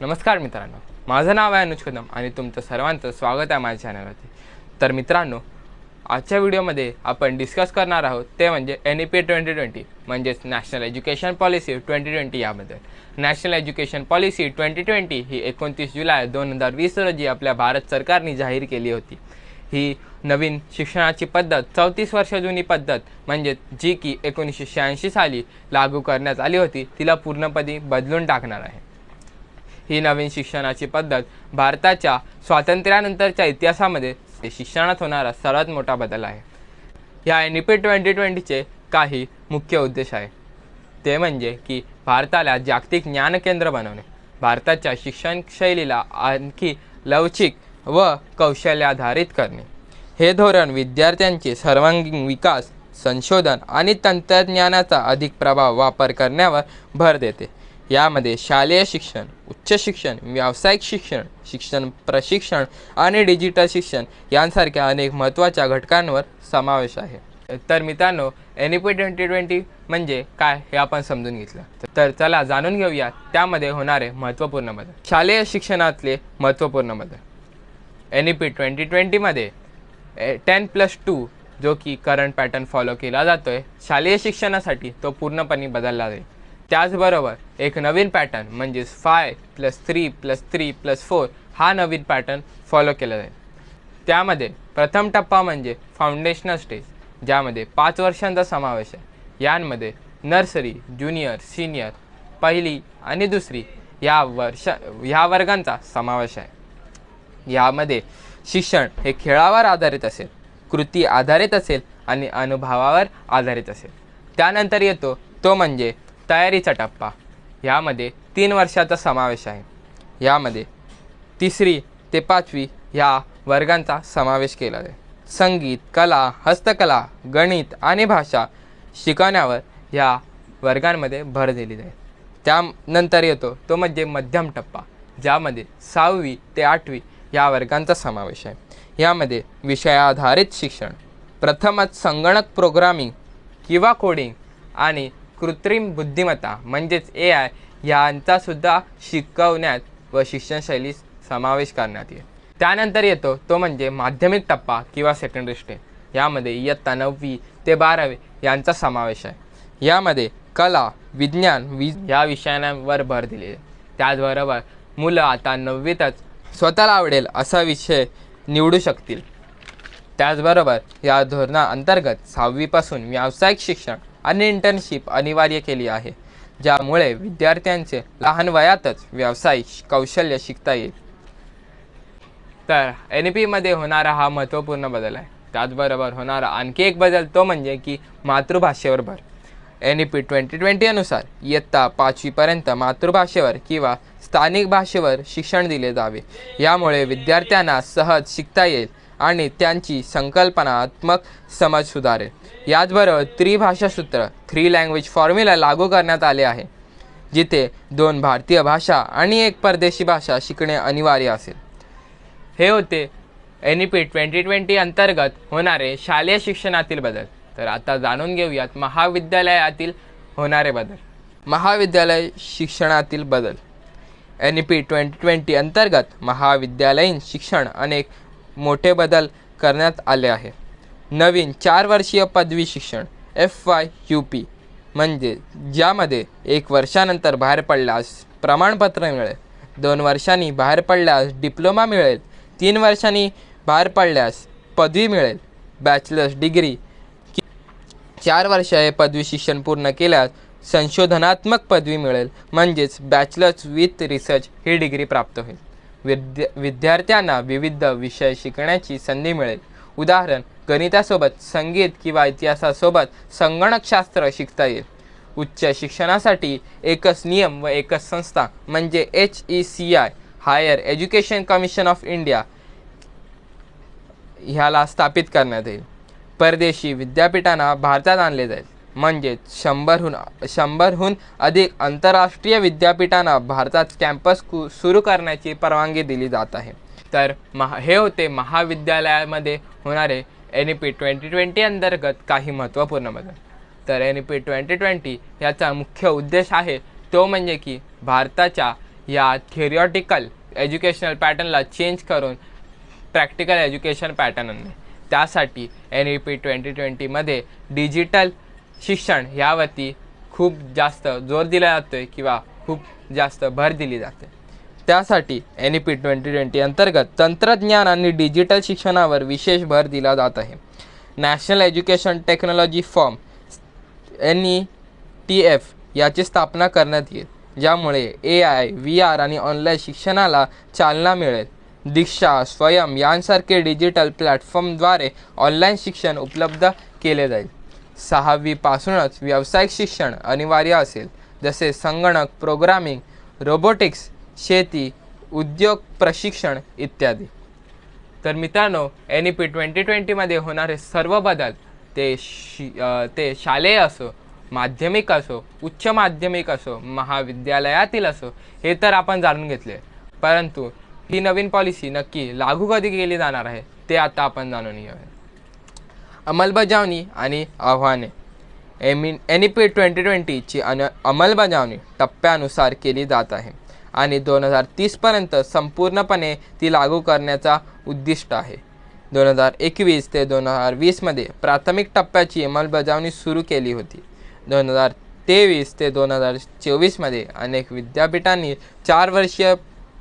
नमस्कार मित्रांनो. माझं नाव आहे अनुज कदम आणि तुमचं सर्वांचं स्वागत आहे माझ्या चॅनलवरती. तर मित्रांनो आजच्या व्हिडिओमध्ये आपण डिस्कस करणार आहोत ते म्हणजे N E P twenty twenty म्हणजेच national education policy twenty twenty याबद्दल. National education policy twenty twenty ही एकोणतीस जुलै दोन हजार वीस रोजी आपल्या भारत सरकारने जाहीर केली होती. ही नवीन शिक्षणाची पद्धत चौतीस वर्ष जुनी पद्धत म्हणजे जी की एकोणीसशे शहाऐंशी साली लागू करण्यात आली होती तिला पूर्णपणे बदलून टाकणार आहे. ही नवीन शिक्षणाची पद्धत भारताच्या स्वातंत्र्यानंतरच्या इतिहासामध्ये शिक्षणात होणारा सर्वात मोठा बदल आहे. या एन ई पी ट्वेंटी ट्वेंटीचे काही मुख्य उद्देश आहे. ते म्हणजे की भारताला जागतिक ज्ञानकेंद्र बनवणे. भारताच्या शिक्षण शैलीला आणखी लवचिक व कौशल्याधारित करणे. हे धोरण विद्यार्थ्यांचे सर्वांगीण विकास संशोधन आणि तंत्रज्ञानाचा अधिक प्रभाव वापर करण्यावर भर देते. यामध्ये शालेय शिक्षण उच्च शिक्षण व्यावसायिक शिक्षण शिक्षण प्रशिक्षण आणि डिजिटल शिक्षण यांसारख्या अनेक महत्त्वाच्या घटकांवर समावेश आहे. तर मित्रांनो N E P twenty twenty म्हणजे काय हे आपण समजून घेतलं. तर चला जाणून घेऊया त्यामध्ये होणारे महत्त्वपूर्ण बदल. शालेय शिक्षणातले महत्त्वपूर्ण बदल. एन ई पी ट्वेंटी ट्वेंटीमध्ये टेन प्लस टू जो की करंट पॅटर्न फॉलो केला जातो आहे शालेय शिक्षणासाठी तो पूर्णपणे बदलला जाईल. त्याचबरोबर एक नवीन पॅटर्न म्हणजेच five plus three plus three plus four हा नवीन पॅटर्न फॉलो केला जाईल. त्यामध्ये प्रथम टप्पा म्हणजे फाउंडेशनल स्टेज ज्यामध्ये पाच वर्षांचा समावेश आहे. यांमध्ये नर्सरी ज्युनियर सिनियर पहिली आणि दुसरी या वर्ष ह्या वर्गांचा समावेश आहे. यामध्ये शिक्षण हे खेळावर आधारित असेल कृती आधारित असेल आणि अनुभवावर आधारित असेल. त्यानंतर येतो तो म्हणजे तयारीचा टप्पा. यामध्ये तीन वर्षाचा समावेश आहे. यामध्ये तिसरी ते पाचवी ह्या वर्गांचा समावेश केला आहे संगीत कला हस्तकला गणित आणि भाषा शिकवण्यावर ह्या वर्गांमध्ये भर दिली जाईल. त्यानंतर येतो तो म्हणजे मध्यम टप्पा ज्यामध्ये सहावी ते आठवी या वर्गांचा समावेश आहे. यामध्ये विषयाधारित शिक्षण प्रथमच संगणक प्रोग्रामिंग किंवा कोडिंग आणि कृत्रिम बुद्धिमत्ता म्हणजेच ए आय यांचासुद्धा शिकवण्यात व शिक्षणशैलीत समावेश करण्यात येईल. त्यानंतर येतो तो म्हणजे माध्यमिक टप्पा किंवा सेकंडरी स्टेज यामध्ये इयत्ता नववी ते बारावी यांचा समावेश आहे. यामध्ये कला विज्ञान वि या विषयांवर भर दिले आहे. त्याचबरोबर मुलं आता नववीतच स्वतःला आवडेल असा विषय निवडू शकतील. त्याचबरोबर या धोरणाअंतर्गत सहावीपासून व्यावसायिक शिक्षण आणि इंटर्नशिप अनिवार्य केली आहे ज्यामुळे विद्यार्थ्यांचे लहान वयातच व्यावसायिक कौशल्य शिकता येईल. तर एन ई पीमध्ये होणारा हा महत्त्वपूर्ण बदल आहे. त्याचबरोबर होणारा आणखी एक बदल तो म्हणजे की मातृभाषेवर भर. N E P twenty twenty अनुसार इयत्ता पाचवीपर्यंत मातृभाषेवर किंवा स्थानिक भाषेवर शिक्षण दिले जावे. यामुळे विद्यार्थ्यांना सहज शिकता येईल आणि त्यांची संकल्पनात्मक समज सुधारेल. याचबरोबर त्रिभाषा सूत्र थ्री लँग्वेज फॉर्म्युला लागू करण्यात आले आहे जिथे दोन भारतीय भाषा आणि एक परदेशी भाषा शिकणे अनिवार्य असेल. हे होते N E P twenty twenty अंतर्गत होणारे शालेय शिक्षणातील बदल. तर आता जाणून घेऊयात महाविद्यालयातील होणारे बदल. महाविद्यालय शिक्षणातील बदल. N E P twenty twenty अंतर्गत महाविद्यालयीन शिक्षण अनेक मोठे बदल करण्यात आले आहे. नवीन चार वर्षीय पदवी शिक्षण एफ वाय यू पी म्हणजे ज्यामध्ये एक वर्षानंतर बाहेर पडल्यास प्रमाणपत्र मिळेल दोन वर्षांनी बाहेर पडल्यास डिप्लोमा मिळेल तीन वर्षांनी बाहेर पडल्यास पदवी मिळेल. बॅचलर्स डिग्री चार वर्ष हे पदवी शिक्षण पूर्ण केल्यास संशोधनात्मक पदवी मिळेल म्हणजेच बॅचलर्स विथ रिसर्च ही डिग्री प्राप्त होईल. विद्या विद्यार्थ्यांना विविध विषय शिकण्याची संधी मिळेल. उदाहरण गणितासोबत संगीत किंवा इतिहासासोबत संगणकशास्त्र शिकता येईल. उच्च शिक्षणासाठी एकच नियम व एकच संस्था म्हणजे H E C I higher education commission of India ह्याला स्थापित करण्यात येईल. परदेशी विद्यापीठांना भारतात आणले जाईल. म्हणजेच शंभरहून शंभरहून अधिक आंतरराष्ट्रीय विद्यापीठांना भारतात कॅम्पस कु सुरू करण्याची परवानगी दिली जात आहे. तर महा हे होते महाविद्यालयामध्ये होणारे N E P twenty twenty अंतर्गत काही महत्त्वपूर्ण बदल. तर N E P twenty twenty याचा मुख्य उद्देश आहे तो म्हणजे की भारताच्या या थिअरिऑटिकल एज्युकेशनल पॅटर्नला चेंज करून प्रॅक्टिकल एज्युकेशन पॅटर्न आणणे त्यासाठी एन ई पी ट्वेंटी ट्वेंटीमध्ये डिजिटल शिक्षण यावरती खूप जास्त जोर दिला जातो आहे किंवा खूप जास्त भर दिली जाते. त्यासाठी N E P twenty twenty अंतर्गत तंत्रज्ञान आणि डिजिटल शिक्षणावर विशेष भर दिला जात आहे. National education technology forum N E T F याची स्थापना करण्यात येईल ज्यामुळे ए आय व्ही आर आणि ऑनलाईन शिक्षणाला चालना मिळेल. दीक्षा स्वयं यांसारखे डिजिटल प्लॅटफॉर्मद्वारे ऑनलाईन शिक्षण उपलब्ध केले जाईल. सहावीपासूनच व्यावसायिक शिक्षण अनिवार्य असेल. जसे संगणक प्रोग्रामिंग रोबोटिक्स शेती उद्योग प्रशिक्षण इत्यादी. तर मित्रांनो एन ई पी ट्वेंटी ट्वेंटीमध्ये होणारे सर्व बदल ते शी ते शालेय असो माध्यमिक असो उच्च माध्यमिक असो महाविद्यालयातील असो हे तर आपण जाणून घेतले. परंतु ही नवीन पॉलिसी नक्की लागू कधी केली जाणार आहे ते आता आपण जाणून घेऊया. अंमलबजावणी आणि आव्हाने. M N E P twenty ट्वेंटीची अन अंमलबजावणी टप्प्यानुसार केली जात आहे आणि दोन हजार तीसपर्यंत संपूर्णपणे ती लागू करण्याचा उद्दिष्ट आहे. दोन हजार एकवीस ते दोन हजार वीसमध्ये प्राथमिक टप्प्याची अंमलबजावणी सुरू केली होती. दोन हजार तेवीस ते दोन हजार चोवीसमध्ये अनेक विद्यापीठांनी चार वर्षीय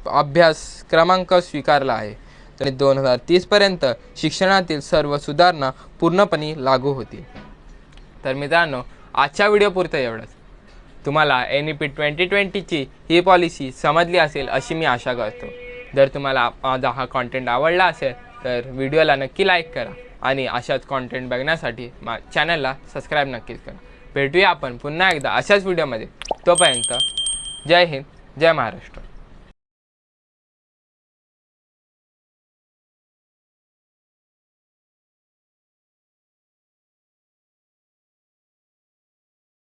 अभ्यास क्रमांक स्वीकारला आहे. आणि दोन हजार तीसपर्यंत शिक्षणातील सर्व सुधारणा पूर्णपणे लागू होतील तर मित्रांनो आजच्या व्हिडिओ पुरतं एवढंच. तुम्हाला एन ई पी ट्वेंटी ट्वेंटीची ही पॉलिसी समजली असेल अशी मी आशा करतो. जर तुम्हाला माझा हा कॉन्टेंट आवडला असेल तर व्हिडिओला नक्की लाईक करा आणि अशाच कॉन्टेंट बघण्यासाठी मा चॅनलला सबस्क्राईब नक्कीच करा. भेटूया आपण पुन्हा एकदा अशाच व्हिडिओमध्ये तोपर्यंत जय हिंद जय महाराष्ट्र.